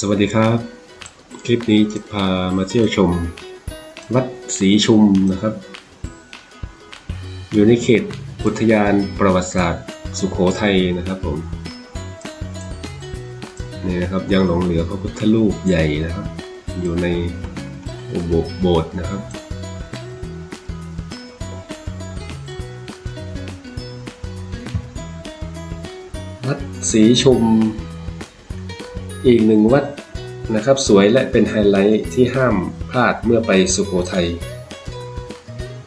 สวัสดีครับ คลิปนี้จะพามาเที่ยวชม วัดศรีชุมนะครับ อยู่ในเขตอุทยานประวัติศาสตร์ สุขโขทัยนะครับผม นี่นะครับยังหลงเหลือพระพุทธรูปใหญ่นะครับ อยู่ในโบโบสถ์นะครับวัดศรีชุม อีกหนึ่งวัดนะครับสวยและเป็นไฮไลท์ที่ห้ามพลาดเมื่อไปสุโขทัย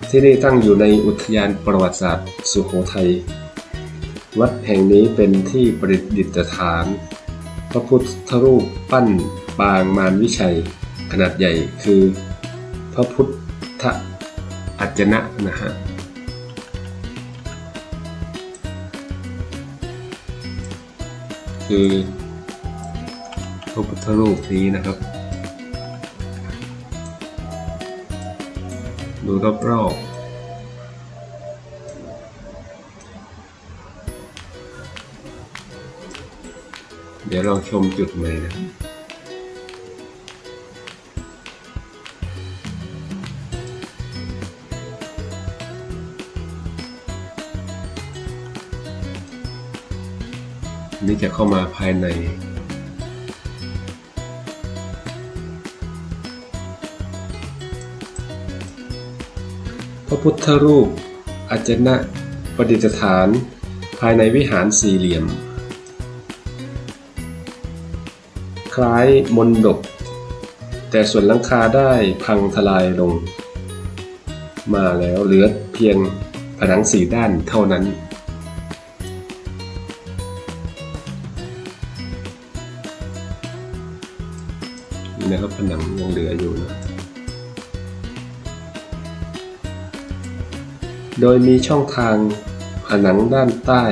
ที่นี่ตั้งอยู่ในอุทยานประวัติศาสตร์สุโขทัย วัดแห่งนี้เป็นที่ประดิษฐาน พระพุทธรูปปั้นปางมารวิชัย ขนาดใหญ่คือพระพุทธอัจนะนะฮะคือ ระพุทธรูปนี้นะครับ ดูรอบๆเดี๋ยวลองชมจุดใหม่นะ นี่จะเข้ามาภายใน ระพุทธรูปอาจนะประดิษฐาน ภายในวิหารสี่เหลี่ยม คล้ายมนดบแต่ส่วนหลังคาได้พังทลายลง มาแล้วเหลือเพียงผนังสี่ด้านเท่านั้นนี่นะครับผนังยังเหลืออยู่นะ โดยมีช่องทางผนังด้านใต้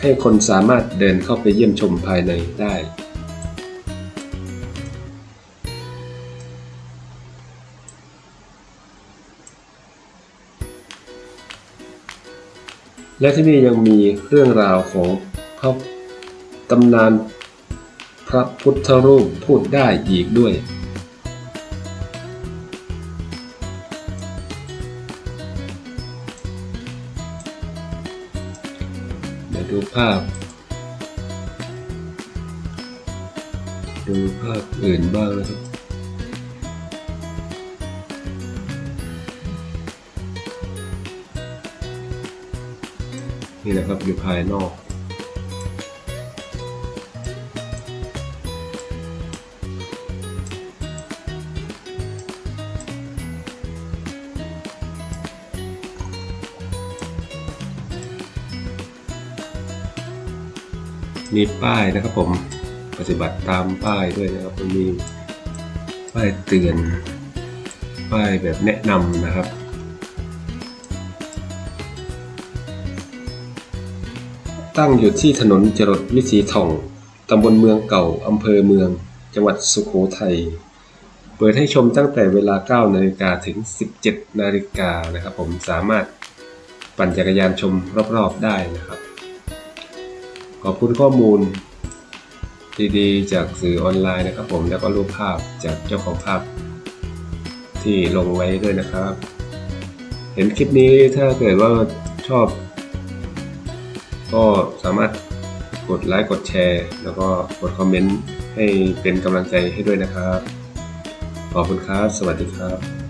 ให้คนสามารถเดินเข้าไปเยี่ยมชมภายในได้ และที่นี่ยังมีเรื่องราวของพระตำนานพระพุทธรูปพูดได้อีกด้วย ดี๋ยวดูภาพ ดูภาพอื่นบ้างนะครับนี่นะครับอยู่ภายนอก มีป้ายนะครับผมปฏิบัติตามป้ายด้วยนะครับมันมีป้ายเตือน ป้ายแบบแนะนำนะครับตั้งอยู่ที่ถนนจรดวิถีทอง ตำบลเมืองเก่า อำเภอเมือง จังหวัดสุโขทัย เปิดให้ชมตั้งแต่เวลา 9 นาฬิกาถึง 17 นาฬิกานะครับผม สามารถปั่นจักรยานชมรอบๆได้นะครับ ขอบคุณข้อมูลดีๆ จากสื่อออนไลน์นะครับผมแล้วก็รูปภาพจากเจ้าของภาพ ที่ลงไว้ด้วยนะครับ เห็นคลิปนี้ถ้าเกิดว่าชอบ ก็สามารถกดไลค์กดแชร์ แล้วก็กดคอมเมนต์ให้เป็นกำลังใจให้ด้วยนะครับ ขอบคุณครับ สวัสดีครับ